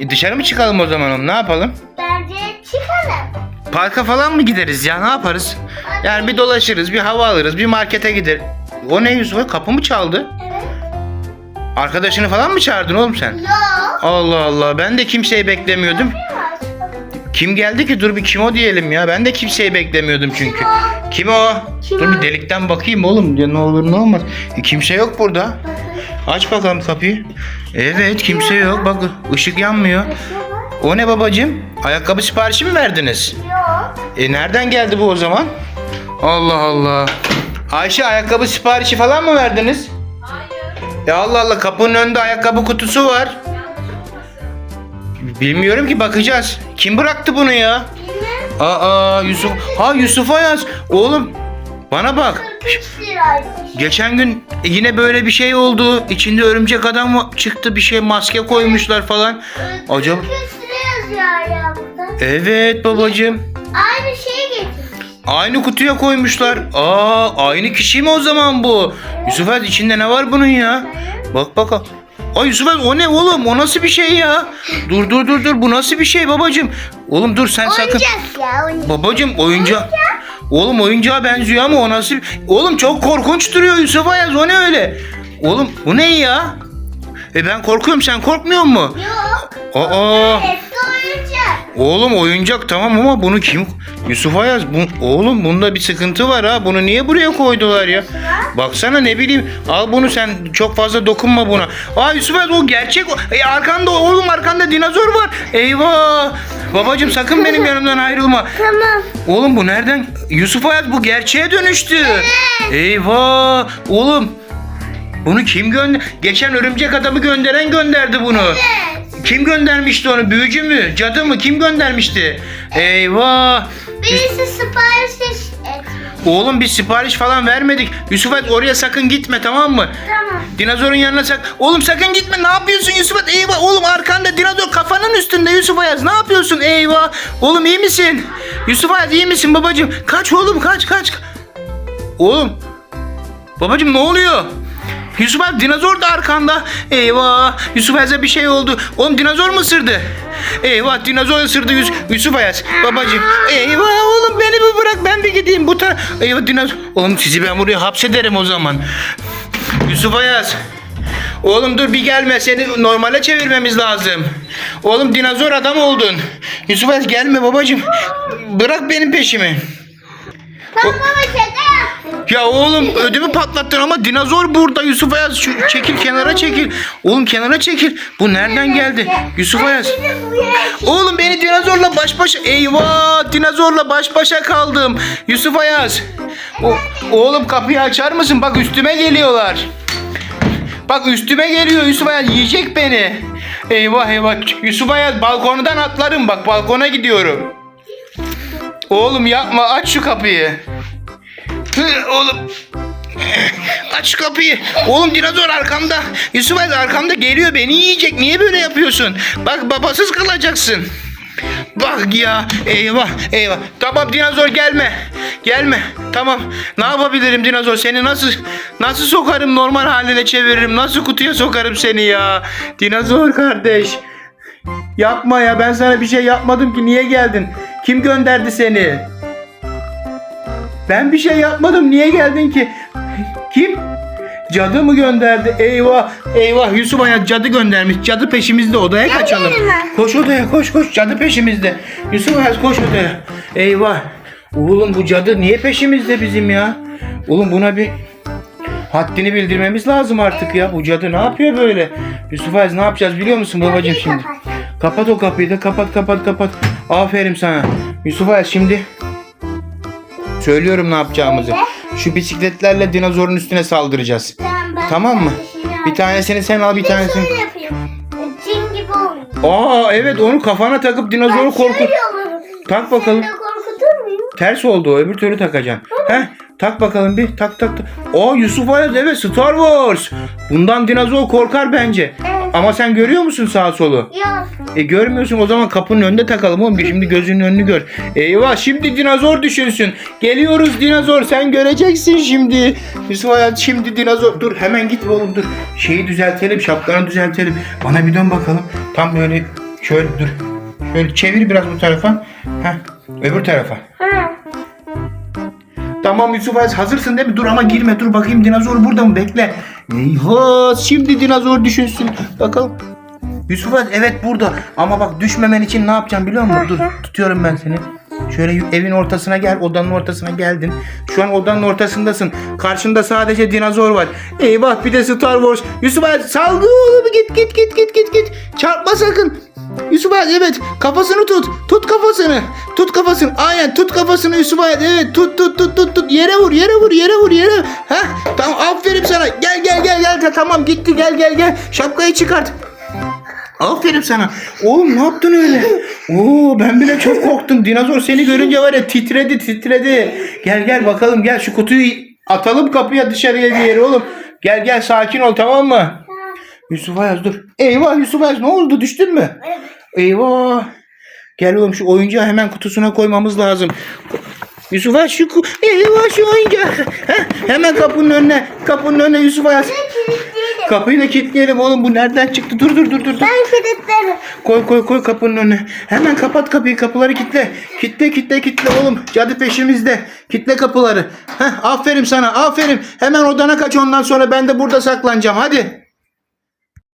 E, dışarı mı çıkalım o zaman oğlum? Ne yapalım? Bence çıkalım. Parka falan mı gideriz ya? Ne yaparız? Yani bir dolaşırız, bir hava alırız, bir markete gider. O ne Yusuf? Kapı mı çaldı? Evet. Arkadaşını falan mı çağırdın oğlum sen? Yok. Allah Allah ben de kimseyi beklemiyordum. Kim geldi ki? Dur bir kim o diyelim ya. Ben de kimseyi beklemiyordum çünkü. Kim o? Kim Dur o? bir delikten bakayım oğlum. Ya ne olur ne olmaz. E, kimse yok burada. Aç bakalım kapıyı. Evet kimse yok. Bak ışık yanmıyor. O ne babacığım? Ayakkabı siparişi mi verdiniz? Yok. E nereden geldi bu o zaman? Allah Allah. Ayşe ayakkabı siparişi falan mı verdiniz? Hayır. Ya Allah Allah kapının önünde ayakkabı kutusu var. Bilmiyorum ki bakacağız. Kim bıraktı bunu ya? Bilmem. Aa Yusuf. Ha Yusuf Ayaz. Oğlum bana bak. 43 liraymış. Geçen gün yine böyle bir şey oldu. İçinde örümcek adam çıktı bir şey maske koymuşlar falan. Acaba 43 lira yazıyor ya burada. Evet babacığım. Aynı şeyi getirmiş. Aynı kutuya koymuşlar. Aa aynı kişi mi o zaman bu? Yusuf Ayaz içinde ne var bunun ya? Bak bak. Ay Yusuf Ayaz o ne oğlum? O nasıl bir şey ya? Dur dur dur dur bu nasıl bir şey babacığım? Oğlum dur sen sakın. Oyuncak ya oyuncak. Babacım oyuncak. Oğlum oyuncağa benziyor ama o nasıl? Oğlum çok korkunç duruyor Yusuf Ayaz o ne öyle? Oğlum bu ne ya? E ben korkuyorum sen korkmuyor mu? Yok. Aa Hepsi oyuncak. oğlum oyuncak tamam ama bunu kim? Yusuf Ayaz bu, oğlum bunda bir sıkıntı var ha. Bunu niye buraya koydular ya? Baksana ne bileyim. Al bunu sen çok fazla dokunma buna. Aa Yusuf Ayaz o gerçek. E, arkanda oğlum arkanda dinozor var. Eyvah. Babacım sakın benim yanımdan ayrılma. Tamam. Oğlum bu nereden? Yusuf Hayat bu gerçeğe dönüştü. Eyvah! Oğlum bunu kim gönder? Geçen örümcek adamı gönderen gönderdi bunu. Evet. Kim göndermişti onu? Büyücü mü? Cadı mı? Kim göndermişti? Eyvah! Birisi sipariş. Oğlum biz sipariş falan vermedik. Yusuf Hayat oraya sakın gitme tamam mı? Tamam. Dinozorun yanına sak. Oğlum sakın gitme. Ne yapıyorsun Yusuf Hayat? Eyvah oğlum arkanda dinozor kafanın üstünde Yusuf Hayat. Ne yapıyorsun? Eyvah. Oğlum iyi misin? Yusuf Hayat iyi misin babacığım? Kaç oğlum kaç kaç. Oğlum. Babacığım ne oluyor? Yusuf Hayat dinozor da arkanda. Eyvah. Yusuf Hayat'a bir şey oldu. Oğlum dinozor mu ısırdı? Eyvah dinozor ısırdı Yus Yusuf Hayat. Babacığım. Eyvah oğlum beni bir bırak ben bir gideyim. Bu tara Eyvah dinozor. Oğlum sizi ben buraya hapsederim o zaman. Yusuf Ayaz. Oğlum dur bir gelme seni normale çevirmemiz lazım. Oğlum dinozor adam oldun. Yusuf Ayaz gelme babacığım. Bırak benim peşimi. Tamam baba şaka yaptım. Ya oğlum ödümü patlattın ama dinozor burada Yusuf Ayaz. Şu, çekil kenara çekil. Oğlum kenara çekil. Bu nereden geldi? Yusuf Ayaz. Oğlum beni dinozorla baş başa... Eyvah! Dinozorla baş başa kaldım. Yusuf Ayaz. O, oğlum kapıyı açar mısın? Bak üstüme geliyorlar. Bak üstüme geliyor Yusuf Ayaz. Yiyecek beni. Eyvah eyvah. Yusuf Ayaz balkondan atlarım. Bak balkona gidiyorum. Oğlum yapma. Aç şu kapıyı. Oğlum. Aç kapıyı. Oğlum dinozor arkamda. Yusuf Ayaz arkamda geliyor beni yiyecek. Niye böyle yapıyorsun? Bak babasız kalacaksın. Bak ya eyvah eyvah. Tamam dinozor gelme. Gelme. Tamam. Ne yapabilirim dinozor? Seni nasıl nasıl sokarım normal haline çeviririm? Nasıl kutuya sokarım seni ya? Dinozor kardeş. Yapma ya ben sana bir şey yapmadım ki niye geldin? Kim gönderdi seni? Ben bir şey yapmadım. Niye geldin ki? Kim? Cadı mı gönderdi? Eyvah, eyvah Yusuf Aya cadı göndermiş. Cadı peşimizde odaya kaçalım. Koş odaya koş koş cadı peşimizde. Yusuf Aya koş odaya. Eyvah. Oğlum bu cadı niye peşimizde bizim ya? Oğlum buna bir haddini bildirmemiz lazım artık ya. Bu cadı ne yapıyor böyle? Yusuf Ayaz ne yapacağız biliyor musun babacığım şimdi? kapat. Kapat o kapıyı da kapat kapat kapat. Aferin sana. Yusuf Ayaz şimdi söylüyorum ne yapacağımızı. Şu bisikletlerle dinozorun üstüne saldıracağız. Tamam, ben Tamam mı? Bir tanesini sen al bir tanesini. şöyle yapayım. Cin gibi olmuyor. Aa evet onu kafana takıp dinozoru korkut. şöyle olurum. Tak bakalım. Sen de korkutur muyum? Ters oldu o öbür türlü takacaksın. Heh tak bakalım bir tak tak tak. Aa Yusuf Ayaz evet Star Wars. Bundan dinozor korkar bence. Evet. Ama sen görüyor musun sağa solu? Yok. E görmüyorsun o zaman kapının önünde takalım oğlum. Şimdi gözünün önünü gör. Eyvah şimdi dinozor düşünsün. Geliyoruz dinozor sen göreceksin şimdi. Yusuf Hayat şimdi dinozor. Dur hemen git oğlum dur. Şeyi düzeltelim şapkanı düzeltelim. Bana bir dön bakalım. Tam böyle Şöyle dur. Şöyle çevir biraz bu tarafa. Heh, öbür tarafa. Ha. Tamam Yusuf Ayaz hazırsın değil mi? Dur ama girme dur bakayım dinozor burada mı? Bekle. Eyvah şimdi dinozor düşünsün. Bakalım. Yusuf Ayaz evet burada. Ama bak düşmemen için ne yapacağım biliyor musun? Dur tutuyorum ben seni. Şöyle evin ortasına gel. Odanın ortasına geldin. Şu an odanın ortasındasın. Karşında sadece dinozor var. Eyvah bir de Star Wars. Yusuf Ayaz saldı oğlum git git git git git git. Çarpma sakın. Yusuf Ayaz evet kafasını tut. Tut kafasını. Tut kafasını. Aynen tut kafasını Yusuf Ayaz. Evet tut tut tut tut tut. Yere vur yere vur yere vur yere. Heh tamam aferin sana. Gel gel gel gel. Tamam gitti gel gel gel. Şapkayı çıkart. Aferin sana. Oğlum ne yaptın öyle? Oo ben bile çok korktum. Dinozor seni görünce var ya titredi titredi. Gel gel bakalım gel şu kutuyu atalım kapıya dışarıya bir yere oğlum. Gel gel sakin ol tamam mı? Yusuf Ayaz dur. Eyvah Yusuf Ayaz ne oldu düştün mü? Eyvah. Gel oğlum şu oyuncağı hemen kutusuna koymamız lazım. Yusuf Ayaz şu ku- Eyvah şu oyuncak. Heh, hemen kapının önüne. Kapının önüne Yusuf Ayaz. Kilitleyelim. Kapıyı da kilitleyelim oğlum bu nereden çıktı? Dur dur dur dur. dur. Ben kilitlerim. Koy koy koy kapının önüne. Hemen kapat kapıyı kapıları kitle. Kitle kitle kitle oğlum. Cadı peşimizde. Kitle kapıları. Heh, aferin sana aferin. Hemen odana kaç ondan sonra ben de burada saklanacağım hadi.